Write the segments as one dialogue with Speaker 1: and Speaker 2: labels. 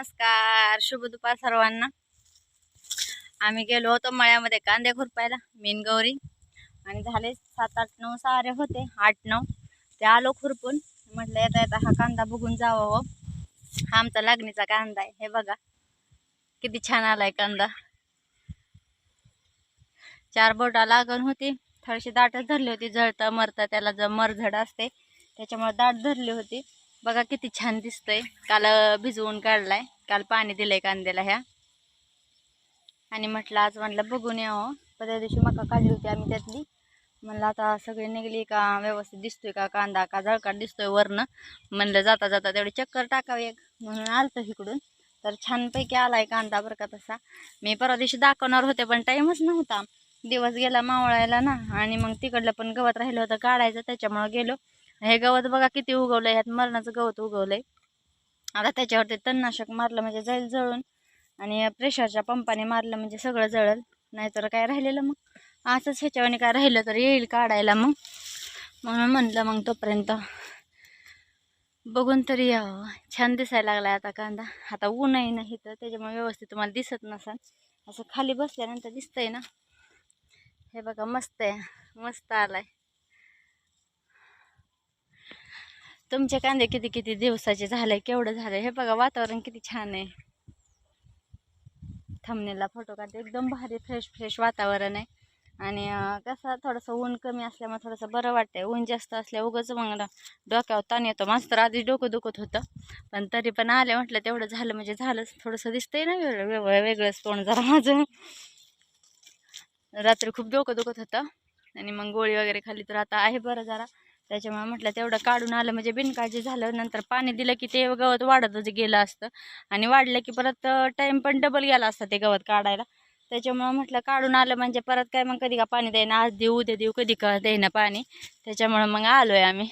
Speaker 1: नमस्कार शुभ दुपार सर्वांना. आम्ही गेलो होतो मळ्यामध्ये कांदे खुरपायला मीन गौरी. आणि झाले सात आठ नऊ सारे होते. आठ नऊ. ते आलो खुरपून. म्हटलं येता येता हा कांदा बघून जावं हो. हा. आमचा लागणीचा कांदा आहे. हे बघा. किती छान आलाय कांदा. चार बोटा लागण होती. थोडीशी दाटच धरली होती. जळतं मरतं त्याला जर मरझड असते त्याच्यामुळे दाट धरली होती. बघा किती छान दिसतंय. काल भिजवून काढलाय. काल पाणी दिलंय कांद्याला ह्या. आणि म्हटलं आज म्हटलं बघून यावं हो. पण त्या दिवशी मका काढली होती आम्ही त्यातली. म्हणलं आता सगळी निघली का? व्यवस्थित दिसतोय का कांदा? का जळकाट दिसतोय वरनं? म्हणलं जाता जाता तेवढी चक्कर टाकावी एक. म्हणून आलतो इकडून. तर छानपैकी आलाय कांदा बरं का तसा. मी परवा दिवशी दाखवणार होते पण टाईमच नव्हता. दिवस गेला मावळायला ना. आणि मग तिकडलं पण गवत राहिलं होतं काढायचं. त्याच्यामुळं गेलो. हे गवत बघा किती उगवलंय ह्यात मरणाचं गवत उगवलंय. आता त्याच्यावरती तणनाशक मारलं म्हणजे जाईल जळून आणि प्रेशरच्या पंपाने मारलं म्हणजे सगळं जळल नाहीतर काय राहिलेलं मग? असंच ह्याच्यावाने काय राहिलं तर येईल काढायला मग. म्हणून म्हणलं मग तोपर्यंत. बघून तरी यावं छान दिसायला लागलाय आता कांदा. आता ऊनही नाही तर त्याच्यामुळे व्यवस्थित तुम्हाला दिसत नसाल. असं खाली बसल्यानंतर दिसतंय ना. हे बघा मस्त आहे. मस्त आलाय. तुमचे कांदे किती किती दिवसाचे झाले केवढं झालं? हे बघा वातावरण किती छान आहे. थमनेला फोटो काढते. एकदम भारी फ्रेश फ्रेश वातावरण आहे. आणि कसं थोडंसं ऊन कमी असल्यामुळे थोडंसं बरं वाटतंय. ऊन जास्त असल्या उगंच मग डोक्यावर ताण येतो. माझं तर आधी डोकं दुखत होतं. पण तरी पण आले म्हटलं तेवढं झालं म्हणजे झालंच. थोडंसं दिसतंय ना वेगळं वेगळं वेगळंच तोंड जरा माझं. रात्री खूप डोकं दुखत होतं. आणि मग गोळी वगैरे खाल्ली तर आता आहे बरं जरा. त्याच्यामुळे म्हटलं तेवढं काढून आलं. म्हणजे बिनकाळजी झालं. नंतर पाणी दिलं की ते गवत वाढतच गेलं असतं. आणि वाढलं की परत टाईम पण डबल गेला असतं ते गवत काढायला. त्याच्यामुळं म्हटलं काढून आलं. म्हणजे परत काय मग कधी का पाणी द्यायना आज देऊ उद्या देऊ कधी का देईना पाणी. त्याच्यामुळं मग आलो आहे आम्ही.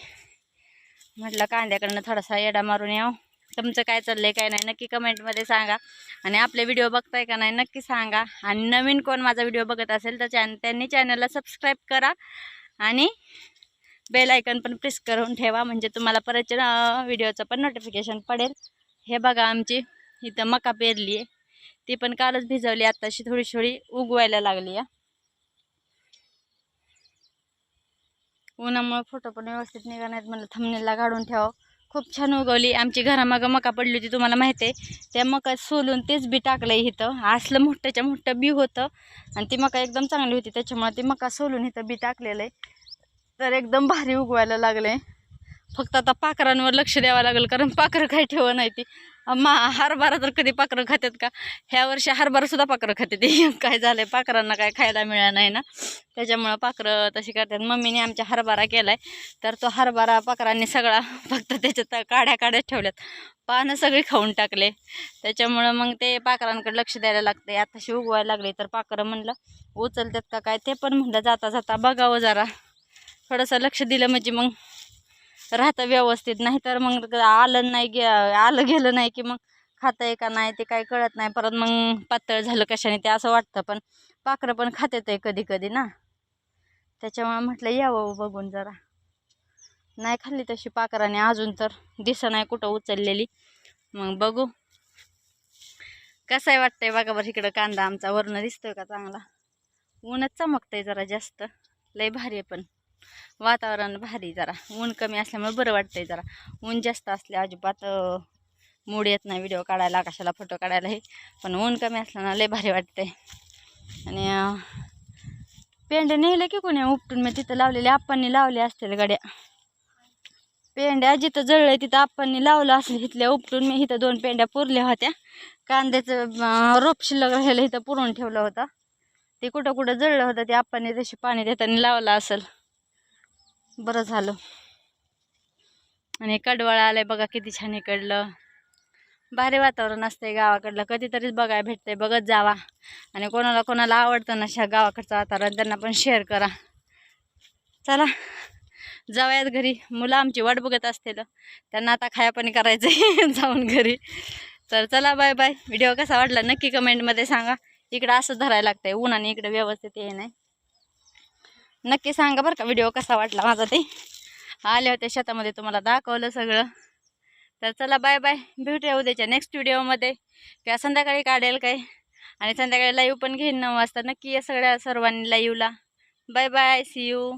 Speaker 1: म्हटलं कांद्याकडनं थोडासा येडा मारून यावं तुमचं काय चाललंय काय नाही नक्की कमेंटमध्ये सांगा. आणि आपले व्हिडिओ बघताय का नाही नक्की सांगा. आणि नवीन कोण माझा व्हिडिओ बघत असेल तर चॅन त्यांनी चॅनलला सबस्क्राईब करा. आणि बेल आयकन पण प्रेस करून ठेवा म्हणजे तुम्हाला परत व्हिडिओचं पण नोटिफिकेशन पडेल. हे बघा आमची इथं मका पेरली आहे. ती पण कालच भिजवली आत्ताशी थोडी थोडी उगवायला लागली आहे. उन्हामुळे फोटो पण व्यवस्थित निघा नाहीत मला थमनेला काढून ठेवावं. खूप छान उगवली. आमची घरामागं मका पडली होती तुम्हाला माहिती आहे. त्या मका सोलून तेच बी टाकलं इथं. असलं मोठ्याच्या मोठं बी होतं. आणि ती मका एकदम चांगली होती त्याच्यामुळे ती मका सोलून इथं बी टाकलेलं आहे. तर एकदम भारी उगवायला लागले. फक्त आता पाखरांवर लक्ष द्यावं लागेल कारण पाखरं काही ठेवा नाही ती. मा हरभरा तर कधी पाखरं खातात का? ह्या वर्षी हरभरासुद्धा पाखरं खाते ते. काय झालं आहे पाखरांना काय खायला मिळालं नाही ना. त्याच्यामुळं पाखरं तशी करतात. मम्मीने आमच्या हरभरा केला आहे तर तो हरभरा पाखरांनी सगळा फक्त त्याच्यात काड्या काड्या ठेवल्यात. पानं सगळी खाऊन टाकले. त्याच्यामुळं मग ते पाखरांकडे लक्ष द्यायला लागते आताशी उगवायला लागले. तर पाखरं म्हणलं उचलतात का काय ते पण म्हणलं. जाता जाता बघावं जरा. थोडंसं लक्ष दिलं म्हणजे मग राहतं व्यवस्थित. नाही तर मग आलं नाही गे आलं गेलं नाही की मग खातं आहे का नाही ते काही कळत नाही. परत मग पातळ झालं कशाने ते असं वाटतं. पण पाखरं पण खात्यात आहे कधी कधी ना. त्याच्यामुळे म्हटलं यावं हो बघून जरा. नाही खाल्ली तशी पाखराने अजून तर. दिसं नाही कुठं उचललेली. मग बघू. कसं आहे वाटतंय बघा बरं इकडं कांदा आमचा. वरनं दिसतोय का चांगला? ऊनच चमकतंय जरा जास्त. लय भारी आहे पण. वातावरण भारी जरा. ऊन कमी असल्यामुळे बरं वाटतंय जरा. ऊन जास्त असले अजिबात मूड येत नाही व्हिडिओ काढायला कशाला फोटो काढायला हे. पण ऊन कमी असल्यानं लय भारी वाटतंय. आणि अं, पेंड्या की कोणी उपटून? मी तिथं लावलेले आप्पांनी लावले असतील गाड्या. पेंड्या जिथं जळलं तिथं आप्पांनी लावलं असेल इथल्या उपटून मी इथं दोन पेंड्या पुरल्या होत्या. कांद्याचं रोप शिल्लक राहिलं इथं पुरून ठेवलं होतं. ते कुठं कुठं जळलं होतं ते आप्पांनी तशी पाणी देताना लावलं असेल. बरं झालं. आणि कडवळ आलं बघा किती छान इकडलं. भारी वातावरण असतंय गावाकडलं. कधीतरीच बघायला भेटतंय. बघत जावा. आणि कोणाला कोणाला आवडतं ना गावाकडचं वातावरण त्यांना पण शेअर करा. चला जाऊयात घरी. मुलं आमची वाट बघत असतील. त्यांना आता खायापाणी करायचं आहे जाऊन घरी. तर चला बाय बाय व्हिडिओ कसा वाटला नक्की कमेंटमध्ये सांगा. इकडं असं धरायला लागतंय. उन्हाने इकडे व्यवस्थित हे नाही. नक्की सांगा बरं का व्हिडिओ कसा वाटला माझा ते? आले होते शेतामध्ये तुम्हाला दाखवलं सगळं. तर चला बाय बाय भेटूया उद्याच्या नेक्स्ट व्हिडिओमध्ये किंवा संध्याकाळी काढेल काय? आणि संध्याकाळी लाईव्ह पण घेईन नऊ वाजता. नक्की या सगळ्या सर्वांनी लाईव्हला बाय बाय सी यू